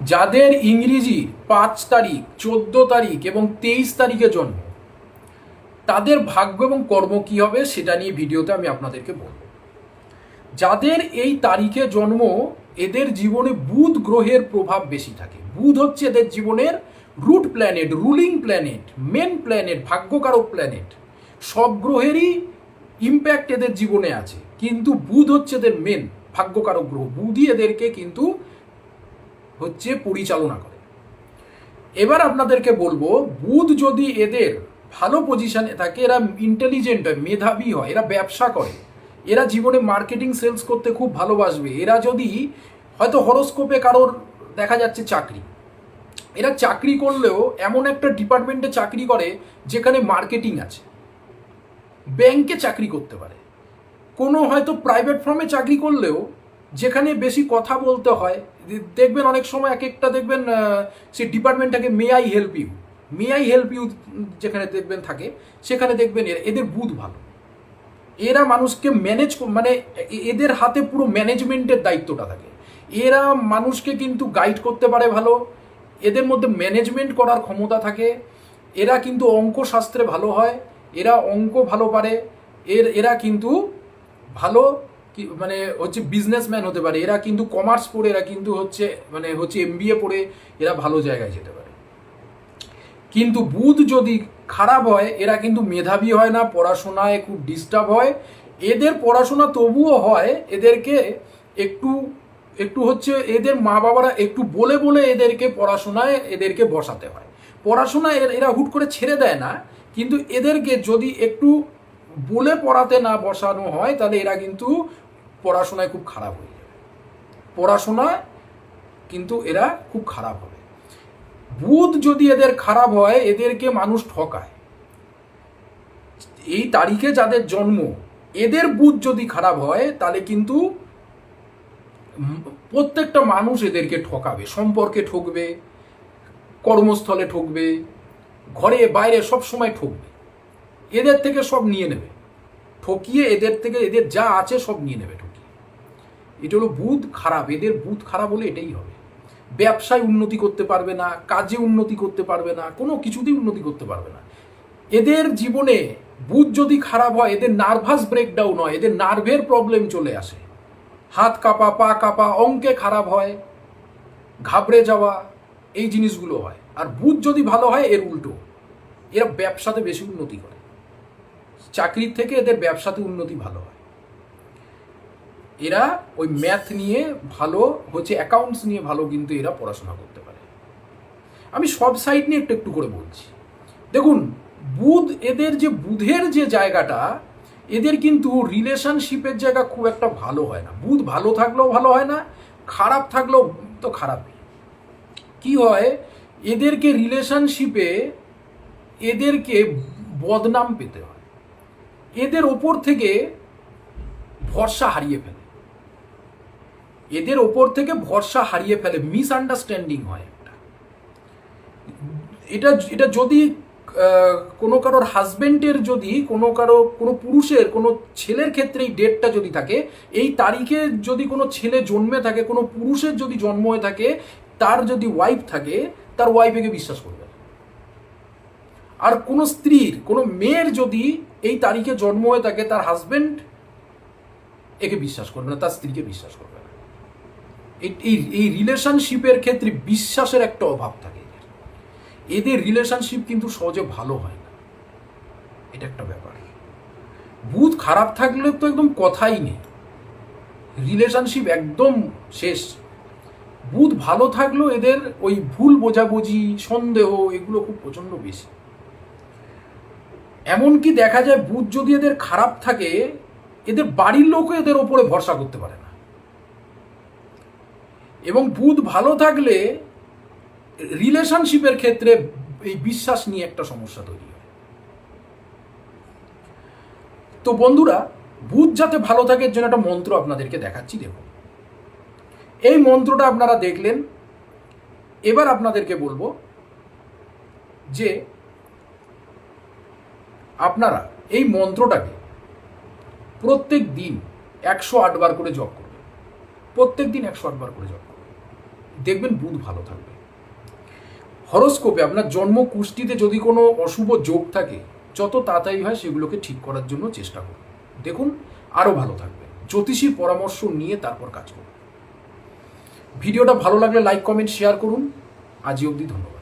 যাদের ইংরেজি পাঁচ তারিখ, চোদ্দ তারিখ এবং তেইশ তারিখে জন্ম, তাদের ভাগ্য এবং কর্ম কি হবে সেটা নিয়ে ভিডিওতে আমি আপনাদেরকে বলব। যাদের এই তারিখে জন্ম, এদের জীবনে বুধ গ্রহের প্রভাব বেশি থাকে। বুধ হচ্ছে এদের জীবনের root planet, ruling planet, main planet, ভাগ্যকারক planet. সব গ্রহেরই ইম্প্যাক্ট এদের জীবনে আছে। কিন্তু বুধ হচ্ছে এদের মেন ভাগ্যকারক গ্রহ। বুধই এদেরকে কিন্তু হচ্ছে পরিচালনা করে। এবার আপনাদেরকে বলব, বুধ যদি এদের ভালো পজিশনে থাকে, এরা ইন্টেলিজেন্ট হয় মেধাবী হয়, এরা ব্যবসা করে, এরা জীবনে মার্কেটিং সেলস করতে খুব ভালোবাসবে, এরা যদি হয়তো হরোস্কোপে কারোর দেখা যাচ্ছে চাকরি, এরা চাকরি করলেও এমন একটা ডিপার্টমেন্টে চাকরি করে যেখানে মার্কেটিং আছে। ব্যাংকে চাকরি করতে পারে। কোনো হয়তো প্রাইভেট ফার্মে চাকরি করলেও যেখানে বেশি কথা বলতে হয় দেখবেন অনেক সময় এক একটা দেখবেন সেই ডিপার্টমেন্টটাকে may I help you. May I help you যেখানে দেখবেন থাকে, সেখানে দেখবেন এদের বুধ ভালো। এরা মানুষকে ম্যানেজ মানে এদের হাতে পুরো ম্যানেজমেন্টের দায়িত্বটা থাকে। এরা মানুষকে কিন্তু গাইড করতে পারে ভালো, এদের মধ্যে ম্যানেজমেন্ট করার ক্ষমতা থাকে। এরা কিন্তু অঙ্ক শাস্ত্রে ভালো হয়, এরা অঙ্ক ভালো পারে, এর এরা কিন্তু ভালো কি মানে হচ্ছে বিজনেসম্যান হতে পারে। এরা কিন্তু কমার্স পড়ে, এরা কিন্তু হচ্ছে মানে হচ্ছে এমবিএ পড়ে, এরা ভালো জায়গায় যেতে পারে। কিন্তু বুধ যদি খারাপ হয়, এরা কিন্তু মেধাবী হয় না, পড়াশোনায় খুব ডিস্টার্ব হয়। এদের পড়াশোনা তবুও হয়, এদেরকে একটু একটু হচ্ছে এদের মা বাবারা একটু বলে বলে এদেরকে পড়াশোনায়, এদেরকে বসাতে হয়। পড়াশোনা এরা হুট করে ছেড়ে দেয় না, কিন্তু এদেরকে যদি একটু বলে পড়াতে না বসানো হয়, তাহলে এরা কিন্তু পড়াশোনায় খুব খারাপ হয়ে যাবে পড়াশোনায় কিন্তু এরা খুব খারাপ হবে। বুধ যদি এদের খারাপ হয়, এদেরকে মানুষ ঠকায়। এই তারিখে যাদের জন্ম, এদের বুধ যদি খারাপ হয়, তাহলে কিন্তু প্রত্যেকটা মানুষ এদেরকে ঠকাবে, সম্পর্কে ঠকবে, কর্মস্থলে ঠকবে, ঘরে, বাইরে সব সময় ঠকবে। এদের থেকে সব নিয়ে নেবে। ঠকিয়ে এদের থেকে, এদের যা আছে সব নিয়ে নেবে। এটা হলো বুধ খারাপ, এদের বুধ খারাপ হলে এটাই হবে। ব্যবসায় উন্নতি করতে পারবে না, কাজে উন্নতি করতে পারবে না, কোনো কিছুতেই উন্নতি করতে পারবে না। এদের জীবনে বুধ যদি খারাপ হয়, এদের নার্ভাস ব্রেকডাউন হয়, এদের নার্ভের প্রবলেম চলে আসে। হাত কাঁপা, পা কাঁপা, অঙ্কে খারাপ হয়, ঘাবড়ে যাওয়া, এই জিনিসগুলো হয়। আর বুধ যদি ভালো হয়, এর উল্টো। এরা ব্যবসাতে বেশি উন্নতি করে। চাকরির থেকে এদের ব্যবসাতে উন্নতি ভালো হয়। এরা ওই ম্যাথ নিয়ে ভালো, হচ্ছে অ্যাকাউন্টস নিয়ে ভালো কিন্তু এরা পড়াশোনা করতে পারে। আমি সব সাইড নিয়ে একটু একটু করে বলছি। দেখুন, বুধ এদের যে, বুধের যে জায়গাটা, এদের কিন্তু রিলেশনশিপের জায়গা খুব একটা ভালো হয় না। বুধ ভালো থাকলেও ভালো হয় না, খারাপ থাকলেও তো খারাপই কি হয়, এদেরকে রিলেশনশিপে এদেরকে বদনাম পেতে হয়। এদের ওপর থেকে ভরসা হারিয়ে ফেলে। এদের ওপর থেকে ভরসা হারিয়ে ফেলে মিসআন্ডারস্ট্যান্ডিং হয় একটা। এটা এটা যদি কোনো কারোর হাজবেন্ডের যদি, কোনো কারও, কোনো পুরুষের, কোনো ছেলের ক্ষেত্রে এই ডেটটা যদি থাকে, এই তারিখে যদি কোনো ছেলে জন্মে থাকে, কোনো পুরুষের যদি জন্ম হয়ে থাকে, তার যদি ওয়াইফ থাকে, তার ওয়াইফ একে বিশ্বাস করবে আর কোনো স্ত্রীর, কোনো মেয়ের যদি এই তারিখে জন্ম হয়ে থাকে, তার হাজবেন্ড একে বিশ্বাস করবে না, তার স্ত্রীকে বিশ্বাস করবে এই- এই রিলেশনশিপের ক্ষেত্রে বিশ্বাসের একটা অভাব থাকে। এদের। রিলেশনশিপ কিন্তু সহজে ভালো হয় না। এটা একটা ব্যাপার। বুধ খারাপ থাকলে তো একদম কথাই নেই। রিলেশনশিপ একদম শেষ। বুধ ভালো থাকলেও এদের ওই ভুল বোঝাবুঝি, সন্দেহ এগুলো খুব প্রচণ্ড বেশি। এমনকি দেখা যায় বুধ যদি এদের খারাপ থাকে, এদের বাড়ির লোকও এদের ওপরে ভরসা করতে পারে এবং বুধ ভালো থাকলে রিলেশনশিপের ক্ষেত্রে এই বিশ্বাস নিয়ে একটা সমস্যা তৈরি হয়। তো বন্ধুরা, বুধ যাতে ভালো থাকে জন্য একটা মন্ত্র আপনাদেরকে দেখাচ্ছি, দেখুন। এই মন্ত্রটা আপনারা দেখলেন। এবার আপনাদেরকে বলব যে আপনারা এই মন্ত্রটাকে প্রত্যেক দিন একশো আটবার করে জপ প্রত্যেক দিন একশো আটবার করে জপ দেখবেন বুধ ভালো থাকবে। হরস্কোপে আপনার জন্ম কুষ্টিতে যদি কোনো অশুভ যোগ থাকে, যত তাড়াতাড়ি হয় সেগুলোকে ঠিক করার জন্য চেষ্টা করুন। দেখুন আরও ভালো থাকবে। জ্যোতিষীর পরামর্শ নিয়ে তারপর কাজ করুন। ভিডিওটা ভালো লাগলে লাইক কমেন্ট শেয়ার করুন। আজি অবধি ধন্যবাদ।